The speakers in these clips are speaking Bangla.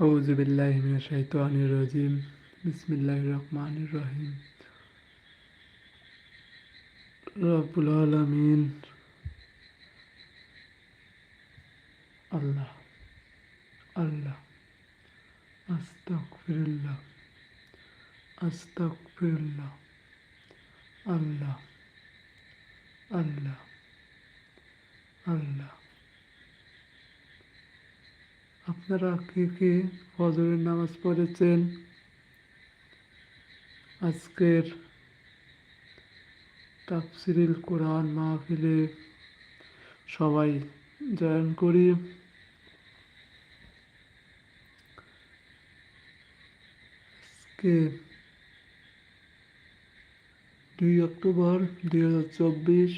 أعوذ بالله من الشيطان الرجيم. بسم الله الرحمن الرحيم. رب العالمين. الله. الله. أستغفر الله. أستغفر الله. الله. الله. الله. আপনারা কে কে হজরের নামাজ পড়েছেন? আজকের তাফসিরিল কোরআন মাহফিলে সবাই জয়েন করি। আজকে দুই অক্টোবর দুই হাজার চব্বিশ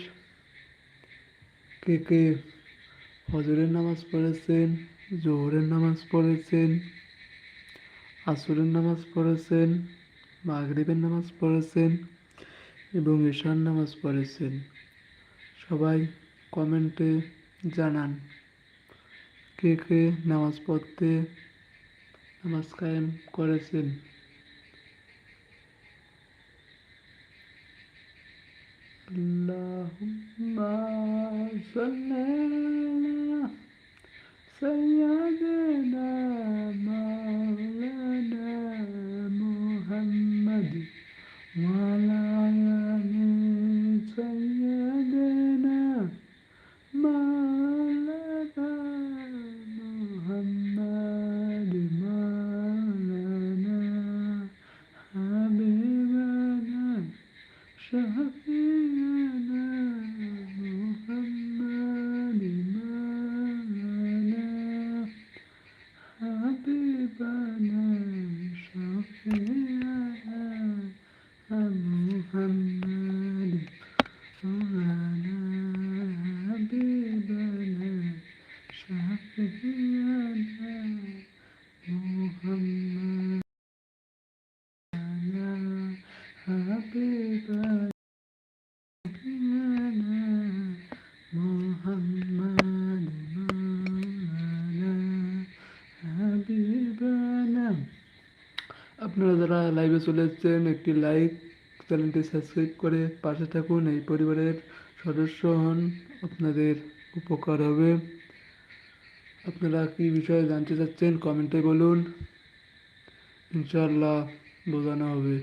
কে কে হজরের নামাজ পড়েছেন? জোহরের নামাজ পড়েছেন আসরের নামাজ পড়েছেন মাগরিবের নামাজ পড়েছেন এবং ঈশান নামাজ পড়েছেন সবাই কমেন্টে জানান কে কে নামাজ পড়তে নামাজ কায়েম করেছেন اللهم صل على سيدنا مولانا محمد وعلى আপনারা যারা লাইভে চলে এসছেন একটি লাইক চ্যানেলটি সাবস্ক্রাইব করে পাশে থাকুন এই পরিবারের সদস্য হন আপনাদের উপকার হবে আপনারা কি বিষয়ে জানতে চাচ্ছেন কমেন্টে বলুন ইনশাল্লাহ বোঝানো হবে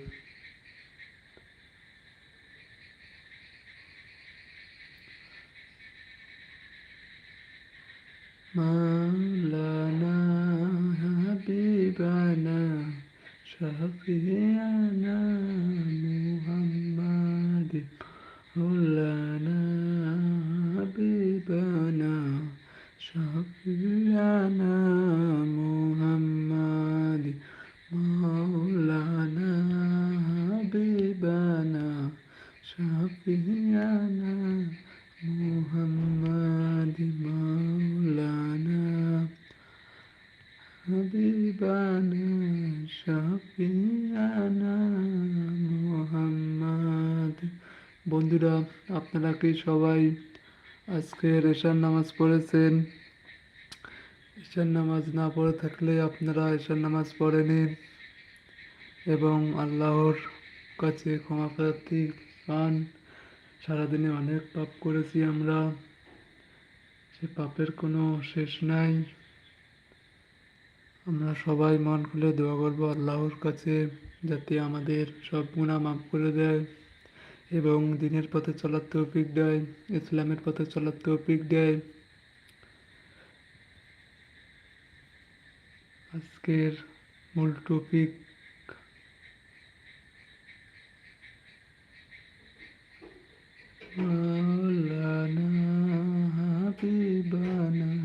মাওলানা হাবিবানা শফিয়ানা মুহাম্মদ মাওলানা হাবিবানা শফিয়ানা বন্ধুরা, আপনারা কি সবাই আজকে এশার নামাজ পড়েছেন? ঈশান নামাজ না পড়ে থাকলে আপনারা ঈশান নামাজ পড়েনি। এবং আল্লাহর কাছে ক্ষমা প্রার্থী পান। সারাদিনে অনেক পাপ করেছি আমরা। সে পাপের কোনো শেষ নাই। আমরা সবাই মন খুলে দোয়া করব আল্লাহর কাছে যাতে আমাদের সব গুণা মাফ করে দেয় এবং দিনের পথে চলার তৌফিক দেয়, ইসলামের পথে চলার তৌফিক দেয়। আজকের মূল টপিক মৌলানা হাবিবানা।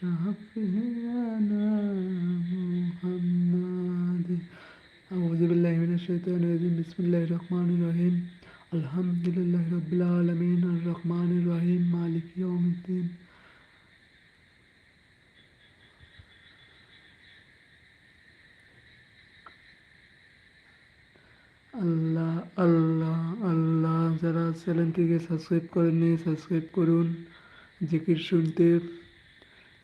বিসমিল্লাহ রহমান রহিম আলহামদুলিল্লাহ রবিল আলমিন রহমান রহিম। মালিক ইয়মদ্দিন আল্লাহ আল্লাহ আল্লাহ, যারা চ্যানেলটিকে সাবস্ক্রাইব করেননি সাবস্ক্রাইব করুন। জিকির শুনতে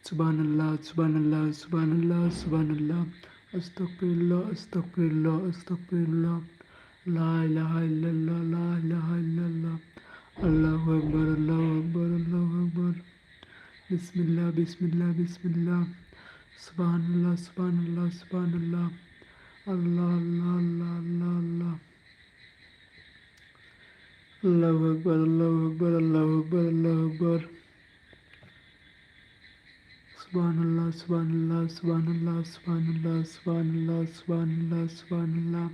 सुबहान अल्लाह सुबहान अल्लाह सुबहान अल्लाह सुबहान अल्लाह अस्तगफिरुल्लाह अस्तगफिरुल्लाह अस्तगफिरुल्लाह ला इलाहा इल्लल्लाह ला इलाहा इल्लल्लाह अल्लाहु अकबर अल्लाहु अकबर अल्लाहु अकबर बिस्मिल्लाह बिस्मिल्लाह बिस्मिल्लाह सुबहान अल्लाह सुबहान अल्लाह सुबहान अल्लाह अल्लाह अल्लाह अल्लाह अल्लाह अल्लाह अल्लाहु अकबर अल्लाहु अकबर अल्लाहु अकबर अल्लाहु अकबर সুবহানাল্লাহ সুবহানাল্লাহ সুবহানাল্লাহ সুবহানাল্লাহ সুবহানাল্লাহ সুবহানাল্লাহ সুবহানাল্লাহ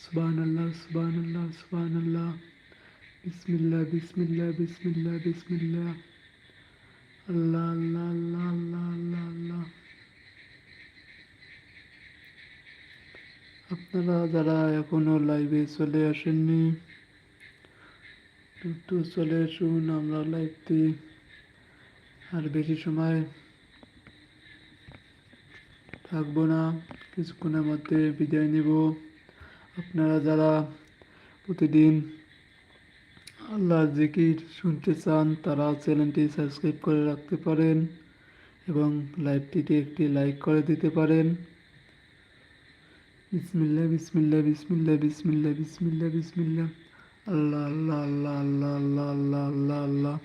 সুবহানাল্লাহ সুবহানাল্লাহ সুবহানাল্লাহ বিসমিল্লাহ বিসমিল্লাহ বিসমিল্লাহ বিসমিল্লাহ আল্লাহ আল্লাহ আল্লাহ আল্লাহ আল্লাহ আল্লাহ আপনারা যারা এখনও লাইভে চলে আসেননি একটু চলে আসুন, আমরা লাইভটি আর বেশি সময় থাকব না। কিছুক্ষণের মধ্যে বিদায় নিব। আপনারা যারা প্রতিদিন আল্লাহ জিকির শুনতে চান, তারা চ্যানেলটি সাবস্ক্রাইব করে রাখতে পারেন এবং লাইভটিতে একটি লাইক করে দিতে পারেন। বিসমিল্লা বিসমিল্লা বিসমিল্লা বিসমিল্লা বিসমিল্লা বিসমিল্লা আল্লাহ আল্লাহ আল্লাহ আল্লাহ আল্লাহ আল্লাহ আল্লাহ আল্লাহ।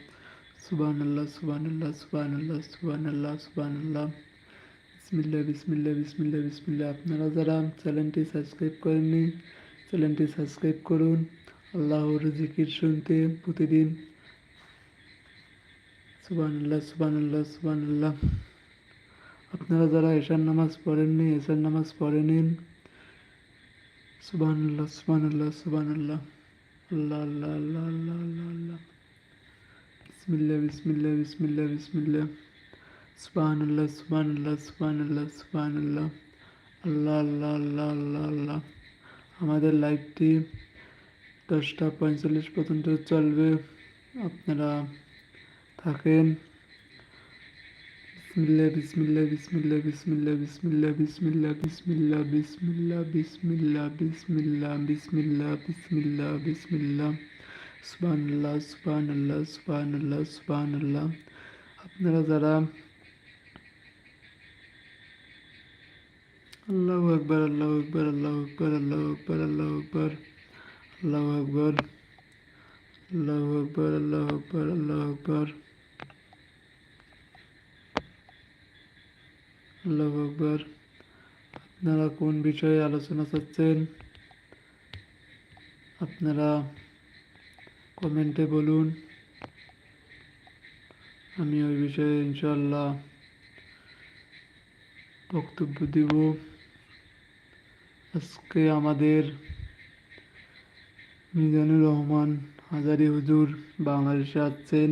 সুবান আল্লাহ সুবান আল্লাহ সুবান আল্লাহ সুবান আল্লাহ সুবান আল্লাহ বিসমিল্লা বিসমিল্লা বিসমিল্লা বিসমিল্লা আপনারা যারা চ্যানেলটি সাবস্ক্রাইব করেননি, চ্যানেলটি সাবস্ক্রাইব করুন। আল্লাহর জিকির শুনতে প্রতিদিন। সুবান আল্লাহ সুবান আল্লাহ আপনারা যারা এশার নামাজ পড়েননি, এশার নামাজ পড়ে নিন। সুবানাল্লাহ সুবান আল্লাহ আল্লাহ আল্লাহ আল্লাহ আল্লাহ আল্লাহ আল্লাহ। বিসমিল্লা বিসমিল্লা বিসমিল্লা বিসমিল্লা সুবান আল্লাহ সুবান আল্লাহ সুবান আল্লাহ সুবান আল্লাহ আল্লাহ আল্লাহ আল্লাহ আল্লাহ আল্লাহ আমাদের লাইভটি দশটা পঁয়তাল্লিশ পর্যন্ত চলবে আপনারা থাকেন বিসমিল্লা বিসমিল্লা বিসমিল্লা বিসমিল্লা বিসমিল্লা বিসমিল্লা বিসমিল্লা বিসমিল্লা বিসমিল্লা বিসমিল্লা বিসমিল্লা বিসমিল্লা বিসমিল্লা সুবহানাল্লাহ সুবহানাল্লাহ সুবহানাল্লাহ সুবহানাল্লাহ আপনারা যারা আল্লাহু আকবার আল্লাহু আকবার আল্লাহু আকবার আল্লাহু আকবার আল্লাহু আকবার আল্লাহু আকবার আল্লাহু আকবার আল্লাহু আকবার আল্লাহু আকবার, আল্লাহ আকবর। আপনারা কোন বিষয়ে আলোচনা চাচ্ছেন? আপনারা কমেন্টে বলুন। আমি ওই বিষয়ে ইনশাল্লাহ বক্তব্য দিব। আজকে আমাদের মিজানুর রহমান হাজারি হুজুর বাংলাদেশে আসছেন।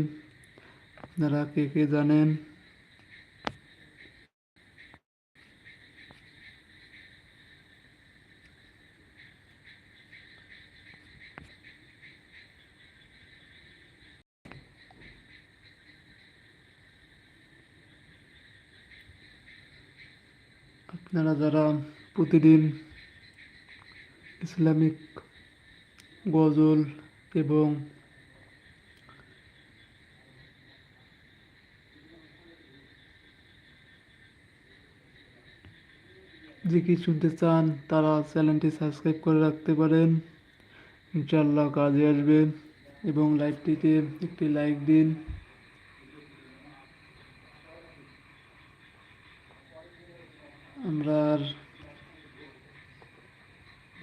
আপনারা কে কে জানেন? আপনারা যারা প্রতিদিন ইসলামিক গজল এবং যে কি শুনতে চান, তারা চ্যানেলটি সাবস্ক্রাইব করে রাখতে পারেন। ইনশাল্লাহ কাজে আসবেন এবং লাইভটিতে একটি লাইক দিন আমরা আর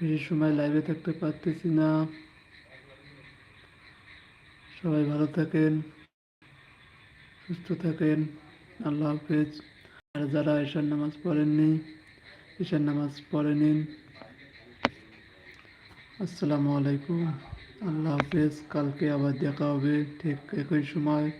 বেশি সময় লাইভে থাকতে পারতেছি না। সবাই ভালো থাকেন, সুস্থ থাকেন। আল্লাহ হাফেজ। আর যারা ঈশান নামাজ পড়েননি ঈশান নামাজ পড়ে নিন। আসসালামু আলাইকুম। আল্লাহ হাফেজ। কালকে আবার দেখা হবে ঠিক একই সময়।